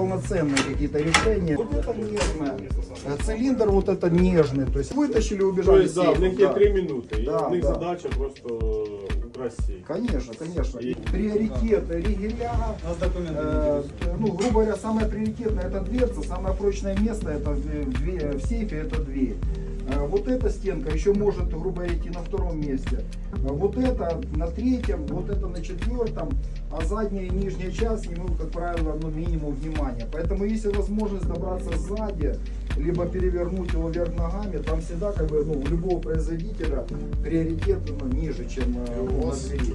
полноценные какие-то решения. Вот это нежное. Э, Цилиндр вот это нежный. То есть вытащили, То убежали. есть, да, сейф, в них да. 3 минути, і Да, в них да. задача просто украсть сейф. Конечно, конечно. И- Приоритет ригеля. Э, ну, грубо говоря, самое приоритетное это дверца, самое прочное место это в, две- в сейфе это дверь. Э, Вот эта стенка еще может, грубо говоря, идти на втором месте. Э, Вот это на третьем, вот это на четвертом, а задняя и нижняя часть ему, как правило, ну, минимум внимания. Поэтому если возможность добраться сзади, либо перевернуть его вверх ногами, там всегда как бы, ну, у любого производителя приоритет ну, ниже, чем э, на двери.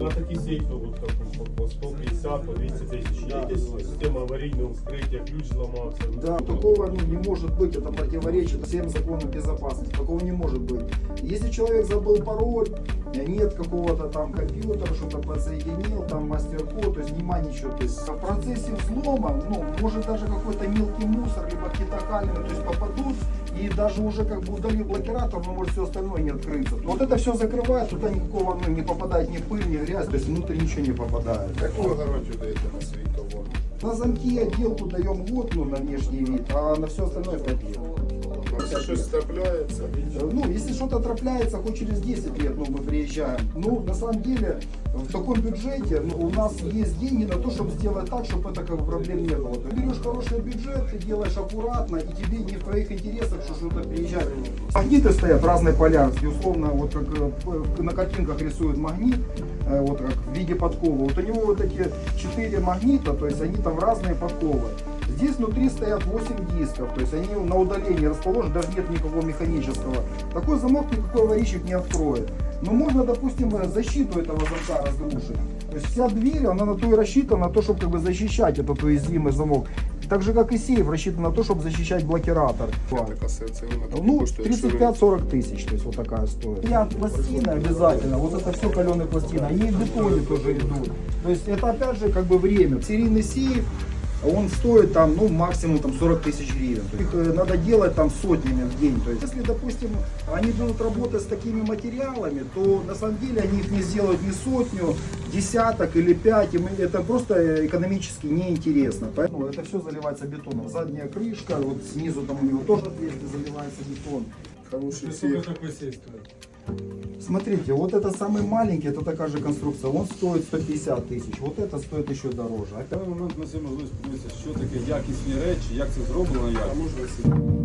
На такі сейфи, от, там, по- по 150, по 200 тисяч, є Да. якась система аварійного вскриття, ключ зламався. Да, такого ну, не может быть, это противоречит всем законам безопасности, такого не может быть. Если человек забыл пароль, нет какого-то там компьютера, что-то подсоединил, там мастер-код, то есть нема ничего. То есть в процессе взлома, ну, может даже какой-то мелкий мусор, либо какие-то камеры, то есть попадут, и даже уже как бы удалив блокиратор, но может все остальное не открыться. Вот это все закрывает, туда никакого, ну, не попадает ни пыль, ни грязь, то есть внутрь ничего не попадает. Яку ви гарантію даєте на свій товар? На замки отделку даем год, ну, на внешний вид, а на все остальное 5 лет. На все щось трапляється. Ну, если что-то трапляется, хоть через 10 лет, ну, мы приезжаем. Ну, на самом деле, в таком бюджете ну, у нас есть деньги на то, чтобы сделать так, чтобы это как бы проблем не было. Ты берешь хороший бюджет, ты делаешь аккуратно, и тебе не в твоих интересах, что что-то приезжать. Магниты стоят разной полярности, условно, вот как э, п- на картинках рисуют магнит, э, вот как в виде подковы. Вот у него вот эти 4 магнита, то есть они там разные подковы. Здесь внутри стоят 8 дисков, то есть они на удалении расположены, даже нет никакого механического. Такой замок никакой аварийщик не откроет. Но можно, допустим, э, защиту этого замка разрушить. То есть вся дверь, она на то и рассчитана, на то, чтобы как бы защищать этот уязвимый замок. Так же, как и сейф, рассчитан на то, чтобы защищать блокиратор. Ну, коштує, якщо ви 35-40 тысяч, то есть вот такая стоит. Я пластины обязательно, вот это все каленые пластины, они и в бетоне тоже идут. То есть это опять же как бы время. Серийный сейф, он стоит там, ну, максимум там 40 тысяч гривен. То есть Их э, надо делать там сотнями в день. То есть если, допустим, они будут работать с такими материалами, то на самом деле они их не сделают ни сотню, десяток или пять. Им это просто э, экономически неинтересно. Поэтому это все заливается бетоном. Задняя крышка, вот снизу там у него тоже заливается бетон. хороший сейф. такой сейф стоит? Смотрите, вот это самый маленький, это такая же конструкция, он стоит 150 тысяч, вот это стоит еще дороже. В даний момент на цій можливість подивитися, що таке якісні речі, як це зроблено, як. А можна сюди?